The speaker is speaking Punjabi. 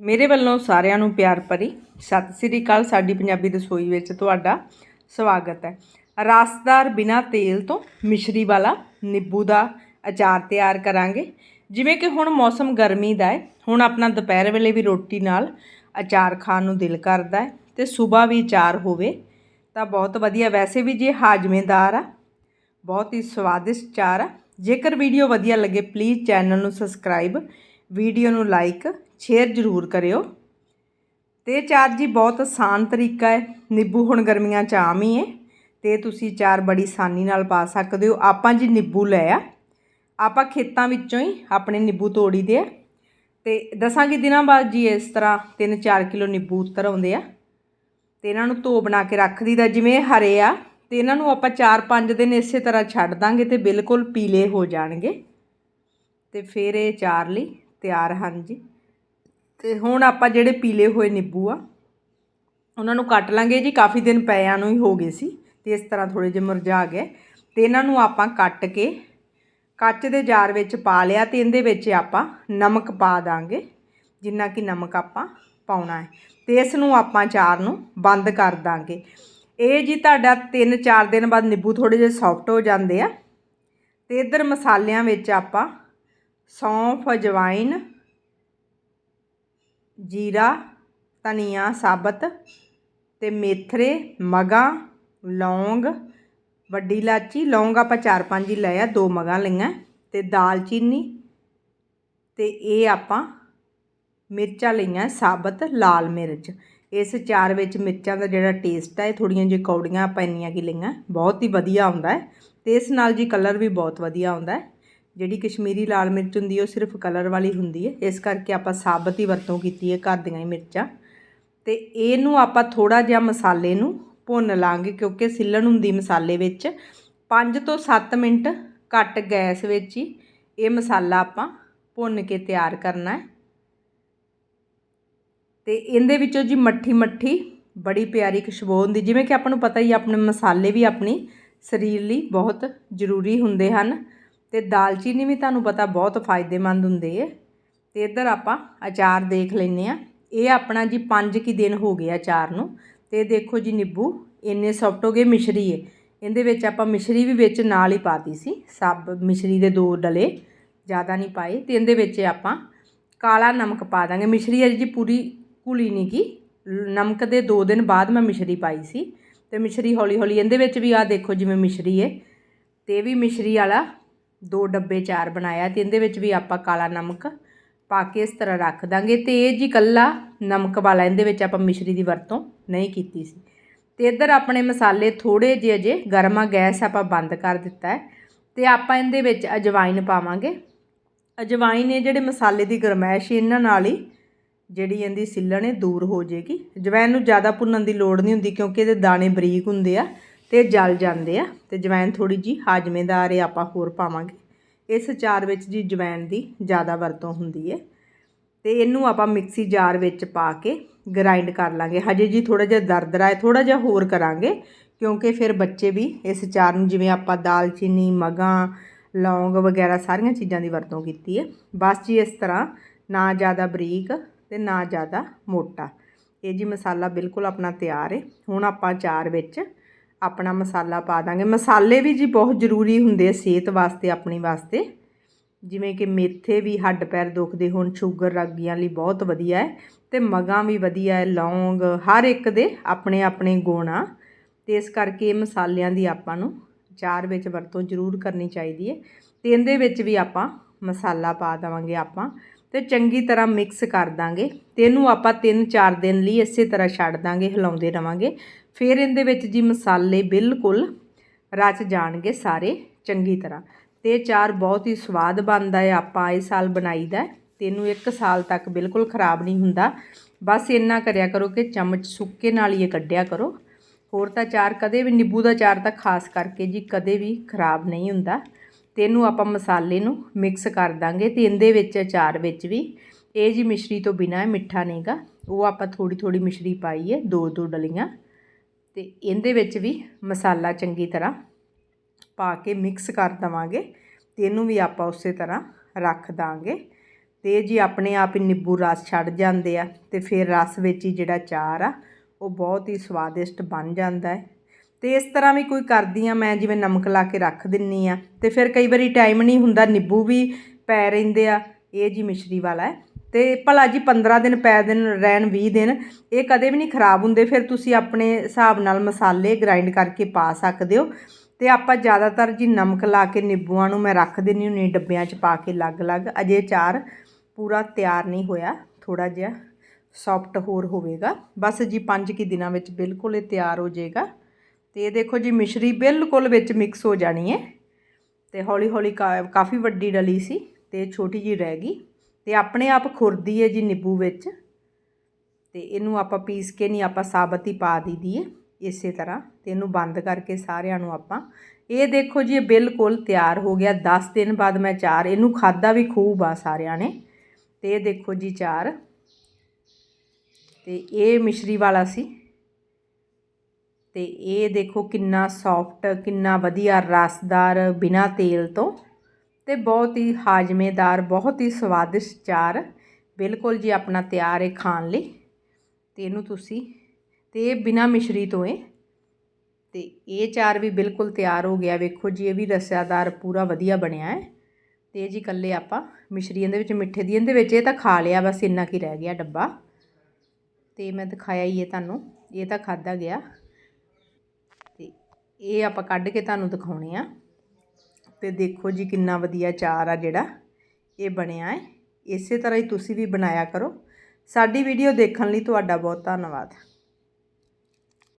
ਮੇਰੇ ਵੱਲੋਂ ਸਾਰਿਆਂ ਨੂੰ ਪਿਆਰ ਭਰੀ ਸਤਿ ਸ੍ਰੀ ਅਕਾਲ। ਸਾਡੀ ਪੰਜਾਬੀ ਰਸੋਈ ਵਿੱਚ ਤੁਹਾਡਾ ਸਵਾਗਤ ਹੈ। ਰਸਦਾਰ ਬਿਨਾ ਤੇਲ ਤੋਂ ਮਿਸ਼ਰੀ ਵਾਲਾ ਨਿੰਬੂ ਦਾ ਅਚਾਰ ਤਿਆਰ ਕਰਾਂਗੇ। ਜਿਵੇਂ ਕਿ ਹੁਣ ਮੌਸਮ ਗਰਮੀ ਦਾ ਹੈ, ਹੁਣ ਆਪਣਾ ਦੁਪਹਿਰ ਵੇਲੇ ਵੀ ਰੋਟੀ ਨਾਲ ਅਚਾਰ ਖਾਣ ਨੂੰ ਦਿਲ ਕਰਦਾ ਹੈ ਤੇ ਸਵੇਰ ਵੀ ਅਚਾਰ ਹੋਵੇ ਤਾਂ ਬਹੁਤ ਵਧੀਆ। ਵੈਸੇ ਵੀ ਜੇ ਹਾਜ਼ਮੇਦਾਰ ਆ, ਬਹੁਤ ਹੀ ਸਵਾਦਿਸ਼ਟ ਅਚਾਰ ਆ। ਜੇਕਰ ਵੀਡੀਓ ਵਧੀਆ ਲੱਗੇ ਪਲੀਜ਼ ਚੈਨਲ ਨੂੰ ਸਬਸਕ੍ਰਾਈਬ ਵੀਡੀਓ ਨੂੰ ਲਾਈਕ ਸ਼ੇਅਰ ਜ਼ਰੂਰ ਕਰਿਓ। ਤੇ ਚਾਰ ਜੀ, ਬਹੁਤ ਆਸਾਨ ਤਰੀਕਾ ਹੈ। ਨਿੰਬੂ ਹੁਣ ਗਰਮੀਆਂ 'ਚ ਆਮ ਹੀ ਹੈ। ਤੇ ਤੁਸੀਂ ਚਾਰ ਬੜੀ ਆਸਾਨੀ ਨਾਲ ਪਾ ਸਕਦੇ ਹੋ। ਆਪਾਂ ਜੀ ਨਿੰਬੂ ਲੈ ਆ। ਆਪਾਂ ਖੇਤਾਂ ਵਿੱਚੋਂ ਹੀ ਆਪਣੇ ਨਿੰਬੂ ਤੋੜੀ ਦੇ ਆ। ਤੇ ਦਸਾਂ ਕਿ ਦਿਨਾਂ ਬਾਅਦ ਜੀ ਇਸ ਤਰ੍ਹਾਂ 3-4 ਕਿਲੋ ਨਿੰਬੂ ਉਤਰ ਆਉਂਦੇ ਆ। ਤੇ ਇਹਨਾਂ ਨੂੰ ਧੋ ਬਣਾ ਕੇ ਰੱਖ ਦਈਦਾ। ਜਿਵੇਂ ਹਰੇ ਆ, ਤੇ ਇਹਨਾਂ ਨੂੰ ਆਪਾਂ 4-5 ਦਿਨ ਇਸੇ ਤਰ੍ਹਾਂ ਛੱਡ ਦਾਂਗੇ ਤੇ ਬਿਲਕੁਲ ਪੀਲੇ ਹੋ ਜਾਣਗੇ। ਤੇ ਫਿਰ ਇਹ ਚਾਰ ਲਈ ਤਿਆਰ ਹਨ ਜੀ। ਤੇ ਹੁਣ ਆਪਾਂ ਜਿਹੜੇ ਪੀਲੇ ਹੋਏ ਨਿੰਬੂ ਆ, ਉਹਨਾਂ ਨੂੰ ਕੱਟ ਲਾਂਗੇ ਜੀ, ਕਾਫੀ ਦਿਨ ਪਿਆਂ ਨੂੰ ਹੀ ਹੋ ਗਏ ਸੀ ਤੇ ਇਸ ਤਰ੍ਹਾਂ ਥੋੜੇ ਜਿਹੇ ਮੁਰਝਾ ਗਏ ਤੇ ਇਹਨਾਂ ਨੂੰ ਆਪਾਂ ਕੱਟ ਕੇ ਕੱਚ ਦੇ ਜਾਰ ਵਿੱਚ ਪਾ ਲਿਆ ਤੇ ਇਹਦੇ ਵਿੱਚ ਆਪਾਂ ਨਮਕ ਪਾ ਦਾਂਗੇ, ਜਿੰਨਾ ਕਿ ਨਮਕ ਆਪਾਂ ਪਾਉਣਾ ਹੈ। ਤੇ ਇਸ ਨੂੰ ਆਪਾਂ ਚਾਰ ਨੂੰ ਬੰਦ ਕਰ ਦਾਂਗੇ। ਇਹ ਜੀ ਤੁਹਾਡਾ 3-4 ਦਿਨ ਬਾਅਦ ਨਿੰਬੂ ਥੋੜੇ ਜਿਹੇ ਸੌਫਟ ਹੋ ਜਾਂਦੇ ਆ। ਤੇ ਇਧਰ ਮਸਾਲਿਆਂ ਵਿੱਚ ਆਪਾਂ ਸੌਂਫ ਅਜਵਾਇਨ ਜੀਰਾ, ਧਨੀਆ, ਸਾਬਤ ਅਤੇ ਮੇਥਰੇ, ਮਗਾਂ, ਲੌਂਗ, ਵੱਡੀ ਇਲਾਚੀ, ਲੌਂਗ ਆਪਾਂ 4-5 ਹੀ ਲਏ ਆ, ਦੋ ਮਗਾਂ ਲਈਆਂ ਅਤੇ ਦਾਲਚੀਨੀ ਅਤੇ ਇਹ ਆਪਾਂ ਮਿਰਚਾਂ ਲਈਆਂ ਸਾਬਤ, ਲਾਲ ਮਿਰਚ। ਇਸ ਚਾਰ ਵਿੱਚ ਮਿਰਚਾਂ ਦਾ ਜਿਹੜਾ ਟੇਸਟ ਹੈ ਇਹ ਥੋੜੀਆਂ ਜਿਹੀ ਕੌੜੀਆਂ ਆਪਾਂ ਇੰਨੀਆਂ ਕੀ ਲਈਆਂ, ਬਹੁਤ ਹੀ ਵਧੀਆ ਆਉਂਦਾ ਹੈ ਤੇ ਇਸ ਨਾਲ ਜੀ ਕਲਰ ਵੀ ਬਹੁਤ ਵਧੀਆ ਆਉਂਦਾ ਹੈ। ਜਿਹੜੀ ਕਸ਼ਮੀਰੀ ਲਾਲ ਮਿਰਚ ਹੁੰਦੀ ਉਹ ਸਿਰਫ ਕਲਰ ਵਾਲੀ ਹੁੰਦੀ ਹੈ। ਇਸ ਕਰਕੇ ਆਪਾਂ ਸਾਬਤ ਹੀ ਵਰਤੋਂ ਕੀਤੀ ਹੈ ਘਰ ਦੀਆਂ ਹੀ ਮਿਰਚਾਂ। ਤੇ ਇਹਨੂੰ ਆਪਾਂ ਥੋੜਾ ਜਿਹਾ ਮਸਾਲੇ ਨੂੰ ਭੁੰਨ ਲਾਂਗੇ, ਕਿਉਂਕਿ ਸਿੱਲਣ ਹੁੰਦੀ ਮਸਾਲੇ ਵਿੱਚ। 5 ਤੋਂ 7 ਮਿੰਟ ਘੱਟ ਗੈਸ ਵਿੱਚ ਹੀ ਇਹ ਮਸਾਲਾ ਆਪਾਂ ਭੁੰਨ ਕੇ ਤਿਆਰ ਕਰਨਾ ਹੈ। ਤੇ ਇਹਦੇ ਵਿੱਚੋਂ ਜੀ ਮੱਠੀ ਮੱਠੀ ਬੜੀ ਪਿਆਰੀ ਖੁਸ਼ਬੂ ਹੁੰਦੀ, ਜਿਵੇਂ ਕਿ ਆਪਾਂ ਨੂੰ ਪਤਾ ਹੀ, ਆਪਣੇ ਮਸਾਲੇ ਵੀ ਆਪਣੀ ਸਰੀਰ ਲਈ ਬਹੁਤ ਜ਼ਰੂਰੀ ਹੁੰਦੇ ਹਨ। ਅਤੇ ਦਾਲਚੀਨੀ ਵੀ ਤੁਹਾਨੂੰ ਪਤਾ ਬਹੁਤ ਫਾਇਦੇਮੰਦ ਹੁੰਦੇ ਹੈ ਅਤੇ ਇੱਧਰ ਆਪਾਂ ਅਚਾਰ ਦੇਖ ਲੈਂਦੇ ਹਾਂ। ਇਹ ਆਪਣਾ ਜੀ ਪੰਜ ਕੀ ਦਿਨ ਹੋ ਗਏ ਅਚਾਰ ਨੂੰ। ਅਤੇ ਦੇਖੋ ਜੀ ਨਿੰਬੂ, ਇੰਨੇ ਸੌਫਟ ਹੋ ਗਏ ਮਿਸ਼ਰੀ ਹੈ ਇਹਦੇ ਵਿੱਚ ਆਪਾਂ ਮਿਸ਼ਰੀ ਵੀ ਵਿੱਚ ਨਾਲ ਹੀ ਪਾਤੀ ਸੀ। ਸਭ ਮਿਸ਼ਰੀ ਦੇ ਦੋ ਡਲੇ ਜ਼ਿਆਦਾ ਨਹੀਂ ਪਾਏ। ਅਤੇ ਇਹਦੇ ਵਿੱਚ ਆਪਾਂ ਕਾਲਾ ਨਮਕ ਪਾ ਦਾਂਗੇ। ਮਿਸ਼ਰੀ ਅਜੀ ਜੀ ਪੂਰੀ ਘੁਲੀ ਨਹੀਂ ਗੀ ਨਮਕ ਦੇ 2 ਦਿਨ ਬਾਅਦ ਮੈਂ ਮਿਸ਼ਰੀ ਪਾਈ ਸੀ। ਤੇ ਮਿਸ਼ਰੀ ਹੌਲੀ ਹੌਲੀ ਇਹਦੇ ਵਿੱਚ ਵੀ ਆ ਦੇਖੋ ਜਿਵੇਂ ਮਿਸ਼ਰੀ ਹੈ ਤੇ ਵੀ ਮਿਸ਼ਰੀ ਵਾਲਾ ਦੋ ਡੱਬੇ ਚਾਰ ਬਣਾਇਆ ਤੇ ਇਹਦੇ ਵਿੱਚ ਵੀ ਆਪਾਂ ਕਾਲਾ ਨਮਕ ਪਾ ਕੇ ਇਸ ਤਰ੍ਹਾਂ ਰੱਖ ਦਾਂਗੇ ਤੇ ਇਹ ਜੀ ਕੱਲਾ ਨਮਕ ਵਾਲਾ ਇਹਦੇ ਵਿੱਚ ਆਪਾਂ ਮਿਸ਼ਰੀ ਦੀ ਵਰਤੋਂ ਨਹੀਂ ਕੀਤੀ ਸੀ। ਤੇ ਇੱਧਰ ਆਪਣੇ ਮਸਾਲੇ ਥੋੜੇ ਜਿਹੇ ਅਜੇ ਗਰਮਾ ਗੈਸ ਆਪਾਂ ਬੰਦ ਕਰ ਦਿੱਤਾ ਹੈ ਤੇ ਆਪਾਂ ਇਹਦੇ ਵਿੱਚ ਅਜਵਾਇਨ ਪਾਵਾਂਗੇ। ਅਜਵਾਇਨ ਇਹ ਜਿਹੜੇ ਮਸਾਲੇ ਦੀ ਗਰਮੈਸ਼ ਇਹਨਾਂ ਨਾਲ ਹੀ ਜਿਹੜੀ ਇਹਦੀ ਸਿੱਲਣ ਹੈ ਦੂਰ ਹੋ ਜੇਗੀ ਜਵੈਨ ਨੂੰ ਜ਼ਿਆਦਾ ਭੁੰਨਣ ਦੀ ਲੋੜ ਨਹੀਂ ਹੁੰਦੀ ਕਿਉਂਕਿ ਇਹਦੇ ਦਾਣੇ ਬਰੀਕ ਹੁੰਦੇ ਆ। ਤੇ ਜਲ ਜਾਂਦੇ ਆ ਤੇ ਜਵੈਨ ਥੋੜੀ ਜੀ ਹਾਜ਼ਮੇਦਾਰ ਹੈ ਆਪਾਂ ਹੋਰ ਪਾਵਾਂਗੇ। ਇਸ ਚਾਰ ਵਿੱਚ ਜੀ ਜਵੈਨ ਦੀ ਜ਼ਿਆਦਾ ਵਰਤੋਂ ਹੁੰਦੀ ਹੈ ਤੇ ਇਹਨੂੰ ਆਪਾਂ ਮਿਕਸੀ ਜਾਰ ਵਿੱਚ ਪਾ ਕੇ ਗ੍ਰਾਈਂਡ ਕਰ ਲਾਂਗੇ। ਹਜੇ ਜੀ ਥੋੜਾ ਜਿਹਾ ਦਰਦਰਾ ਹੈ ਥੋੜਾ ਜਿਹਾ ਹੋਰ ਕਰਾਂਗੇ, ਕਿਉਂਕਿ ਫਿਰ ਬੱਚੇ ਵੀ ਇਸ ਚਾਰ ਨੂੰ ਜਿਵੇਂ ਆਪਾਂ ਦਾਲਚੀਨੀ ਮਗਾਂ, ਲੌਂਗ ਵਗੈਰਾ ਸਾਰੀਆਂ ਚੀਜ਼ਾਂ ਦੀ ਵਰਤੋਂ ਕੀਤੀ ਹੈ ਬਸ ਜੀ ਇਸ ਤਰ੍ਹਾਂ, ਨਾ ਜ਼ਿਆਦਾ ਬਰੀਕ ਤੇ ਨਾ ਜ਼ਿਆਦਾ ਮੋਟਾ। ਇਹ ਜੀ ਮਸਾਲਾ ਬਿਲਕੁਲ ਆਪਣਾ ਤਿਆਰ ਹੈ ਹੁਣ ਆਪਾਂ ਚਾਰ ਵਿੱਚ ਆਪਣਾ ਮਸਾਲਾ ਪਾ ਦਾਂਗੇ। ਮਸਾਲੇ ਵੀ ਜੀ ਬਹੁਤ ਜ਼ਰੂਰੀ ਹੁੰਦੇ ਆ ਸਿਹਤ ਵਾਸਤੇ, ਆਪਣੀ ਵਾਸਤੇ। ਜਿਵੇਂ ਕਿ ਮੇਥੇ ਵੀ ਹੱਡ ਪੈਰ ਦੁਖਦੇ ਹੋਣ, ਸ਼ੂਗਰ ਰਾਗੀਆਂ ਲਈ ਬਹੁਤ ਵਧੀਆ ਹੈ ਤੇ ਮਗਾਂ ਵੀ ਵਧੀਆ ਹੈ, ਲੌਂਗ, ਹਰ ਇੱਕ ਦੇ ਆਪਣੇ ਆਪਣੇ ਗੁਣ ਆ। ਤੇ ਇਸ ਕਰਕੇ ਇਹ ਮਸਾਲਿਆਂ ਦੀ ਆਪਾਂ ਨੂੰ ਚਾਰ ਵਿੱਚ ਵਰਤੋਂ ਜ਼ਰੂਰ ਕਰਨੀ ਚਾਹੀਦੀ ਹੈ। ਤੇ ਇਹਦੇ ਵਿੱਚ ਵੀ ਆਪਾਂ ਮਸਾਲਾ ਪਾ ਦਵਾਂਗੇ ਆਪਾਂ। ਤੇ ਚੰਗੀ ਤਰ੍ਹਾਂ ਮਿਕਸ ਕਰ ਦਾਂਗੇ ਤੇ ਇਹਨੂੰ ਆਪਾਂ 3-4 ਦਿਨ ਲਈ ਇਸੇ ਤਰ੍ਹਾਂ ਛੱਡ ਦਾਂਗੇ, ਹਿਲਾਉਂਦੇ ਰਵਾਂਗੇ। ਫਿਰ ਇਹਦੇ ਵਿੱਚ ਜੀ ਮਸਾਲੇ ਬਿਲਕੁਲ ਰਚ ਜਾਣਗੇ ਸਾਰੇ ਚੰਗੀ ਤਰ੍ਹਾਂ। ਤੇ ਚਾਰ ਬਹੁਤ ਹੀ ਸਵਾਦ ਬਣਦਾ ਹੈ, ਆਪਾਂ ਇਹ ਸਾਲ ਬਣਾਈਦਾ ਤੇ ਇਹਨੂੰ 1 ਸਾਲ ਤੱਕ ਬਿਲਕੁਲ ਖਰਾਬ ਨਹੀਂ ਹੁੰਦਾ। ਬਸ ਇੰਨਾ ਕਰਿਆ ਕਰੋ ਕਿ ਚਮਚ ਸੁੱਕੇ ਨਾਲ ਹੀ ਕੱਢਿਆ ਕਰੋ। ਹੋਰ ਤਾਂ ਚਾਰ ਕਦੇ ਵੀ, ਨਿੰਬੂ ਦਾ ਚਾਰ ਤਾਂ ਖਾਸ ਕਰਕੇ ਜੀ ਕਦੇ ਵੀ ਖਰਾਬ ਨਹੀਂ ਹੁੰਦਾ। ਤੇ ਇਹਨੂੰ ਆਪਾਂ ਮਸਾਲੇ ਨੂੰ ਮਿਕਸ ਕਰ ਦਾਂਗੇ ਤੇ ਇਹਦੇ ਵਿੱਚ ਅਚਾਰ ਵਿੱਚ ਵੀ। ਇਹ ਜੀ ਮਿਸ਼ਰੀ ਤੋਂ ਬਿਨਾ ਮਿੱਠਾ ਨਹੀਂਗਾ ਉਹ ਆਪਾਂ ਥੋੜੀ ਥੋੜੀ ਮਿਸ਼ਰੀ ਪਾਈ ਹੈ, ਦੋ ਦੋ ਡਲੀਆਂ। ਤੇ ਇਹਦੇ ਵਿੱਚ ਵੀ ਮਸਾਲਾ ਚੰਗੀ ਤਰ੍ਹਾਂ ਪਾ ਕੇ ਮਿਕਸ ਕਰ ਦਵਾਂਗੇ ਤੇ ਇਹਨੂੰ ਵੀ ਆਪਾਂ ਉਸੇ ਤਰ੍ਹਾਂ ਰੱਖ ਦਾਂਗੇ। ਤੇ ਜੀ ਆਪਣੇ ਆਪ ਹੀ ਨਿੰਬੂ ਰਸ ਛੱਡ ਜਾਂਦੇ ਆ ਤੇ ਫਿਰ ਰਸ ਵਿੱਚ ਹੀ ਜਿਹੜਾ ਚਾਰ ਆ, ਉਹ ਬਹੁਤ ਹੀ ਸਵਾਦਿਸ਼ਟ ਬਣ ਜਾਂਦਾ ਹੈ। ਤੇ ਇਸ ਤਰ੍ਹਾਂ ਵੀ ਕੋਈ ਕਰਦੀ ਆ, ਮੈਂ ਜਿਵੇਂ ਨਮਕ ਲਾ ਕੇ ਰੱਖ ਦਿੰਨੀ ਆ। ਤੇ ਫਿਰ ਕਈ ਵਾਰੀ ਟਾਈਮ ਨਹੀਂ ਹੁੰਦਾ, ਨਿੰਬੂ ਵੀ ਪੈ ਰਹਿੰਦੇ ਆ। ਇਹ ਜੀ ਮਿਸ਼ਰੀ ਵਾਲਾ ਹੈ। ਤੇ ਭਲਾ ਜੀ 15 ਦਿਨ ਪੈ ਦਿਨ ਰਹਿਣ 20 ਦਿਨ, ਇਹ ਕਦੇ ਵੀ ਨਹੀਂ ਖਰਾਬ ਹੁੰਦੇ। ਫਿਰ ਤੁਸੀਂ ਆਪਣੇ ਹਿਸਾਬ ਨਾਲ ਮਸਾਲੇ ਗ੍ਰਾਈਂਡ ਕਰਕੇ ਪਾ ਸਕਦੇ ਹੋ। ਤੇ ਆਪਾਂ ਜ਼ਿਆਦਾਤਰ ਜੀ ਨਮਕ ਲਾ ਕੇ ਨਿੰਬੂਆਂ ਨੂੰ ਮੈਂ ਰੱਖ ਦਿੰਨੀ ਹੁੰਨੀ ਡੱਬਿਆਂ 'ਚ ਪਾ ਕੇ ਅਲੱਗ-ਅਲੱਗ। ਅਜੇ ਚਾਰ ਪੂਰਾ ਤਿਆਰ ਨਹੀਂ ਹੋਇਆ ਥੋੜਾ ਜਿਹਾ ਸੌਫਟ ਹੋਰ ਹੋਵੇਗਾ। ਬਸ ਜੀ 5 ਕਿ ਦਿਨਾਂ ਵਿੱਚ ਬਿਲਕੁਲ ਇਹ ਤਿਆਰ ਹੋ ਜਾਏਗਾ। ਤੇ ਇਹ ਦੇਖੋ ਜੀ ਮਿਸ਼ਰੀ ਬਿਲਕੁਲ ਵਿੱਚ ਮਿਕਸ ਹੋ ਜਾਣੀ ਹੈ। ਤੇ ਹੌਲੀ ਹੌਲੀ ਕਾ- ਕਾਫੀ ਵੱਡੀ ਡਲੀ ਸੀ ਤੇ ਛੋਟੀ ਜੀ ਰਹਿ ਗਈ। ਤੇ ਆਪਣੇ ਆਪ ਖੁਰਦੀ ਹੈ ਜੀ ਨਿੰਬੂ ਵਿੱਚ। ਤੇ ਇਹਨੂੰ ਆਪਾਂ ਪੀਸ ਕੇ ਨਹੀਂ ਆਪਾਂ ਸਾਬਤ ਹੀ ਪਾ ਦਈਦੀ ਹੈ ਇਸੇ ਤਰ੍ਹਾਂ। ਤੇ ਇਹਨੂੰ ਬੰਦ ਕਰਕੇ ਸਾਰਿਆਂ ਨੂੰ ਆਪਾਂ ਇਹ ਦੇਖੋ ਜੀ ਇਹ ਬਿਲਕੁਲ ਤਿਆਰ ਹੋ ਗਿਆ। 10 ਦਿਨ ਬਾਅਦ ਮੈਂ ਚਾਰ, ਇਹਨੂੰ ਖਾਦਾ ਵੀ ਖੂਬ ਆ ਸਾਰਿਆਂ ਨੇ। ਤੇ ਇਹ ਦੇਖੋ ਜੀ ਚਾਰ। ਤੇ ਇਹ ਮਿਸ਼ਰੀ ਵਾਲਾ ਸੀ। ਅਤੇ ਇਹ ਦੇਖੋ ਕਿੰਨਾ ਸੌਫਟ ਕਿੰਨਾ ਵਧੀਆ ਰਸਦਾਰ ਬਿਨਾ ਤੇਲ ਤੋਂ ਅਤੇ ਬਹੁਤ ਹੀ ਹਾਜ਼ਮੇਦਾਰ, ਬਹੁਤ ਹੀ ਸਵਾਦਿਸ਼ਟ ਚਾਰ। ਬਿਲਕੁਲ ਜੀ ਆਪਣਾ ਤਿਆਰ ਹੈ ਖਾਣ ਲਈ। ਅਤੇ ਇਹਨੂੰ ਤੁਸੀਂ ਅਤੇ ਇਹ ਬਿਨਾ ਮਿਸ਼ਰੀ ਤੋਂ ਹੈ ਅਤੇ ਇਹ ਚਾਰ ਵੀ ਬਿਲਕੁਲ ਤਿਆਰ ਹੋ ਗਿਆ। ਵੇਖੋ ਜੀ, ਇਹ ਵੀ ਰਸਿਆਦਾਰ ਪੂਰਾ ਵਧੀਆ ਬਣਿਆ ਹੈ ਤੇ ਇਹ ਜੀ ਕੱਲੇ ਆਪਾਂ ਮਿਸ਼ਰੀ ਇਹਦੇ ਵਿੱਚ, ਮਿੱਠੇ ਦੀ ਇਹਦੇ ਵਿੱਚ, ਇਹ ਤਾਂ ਖਾ ਲਿਆ ਬਸ ਇੰਨਾ ਕੀ ਰਹਿ ਗਿਆ ਡੱਬਾ। ਤੇ ਮੈਂ ਦਿਖਾਇਆ ਹੀ ਇਹ ਤੁਹਾਨੂੰ, ਇਹ ਤਾਂ ਖਾਦਾ ਗਿਆ। ਇਹ ਆਪਾਂ ਕੱਢ ਕੇ ਤੁਹਾਨੂੰ ਦਿਖਾਉਣੇ ਆ। ਤੇ ਦੇਖੋ ਜੀ ਕਿੰਨਾ ਵਧੀਆ ਚਾਰ ਆ ਜਿਹੜਾ, ਇਹ ਬਣਿਆ ਹੈ। ਇਸੇ ਤਰ੍ਹਾਂ ਹੀ ਤੁਸੀਂ ਵੀ ਬਣਾਇਆ ਕਰੋ। ਸਾਡੀ ਵੀਡੀਓ ਦੇਖਣ ਲਈ ਤੁਹਾਡਾ ਬਹੁਤ ਧੰਨਵਾਦ।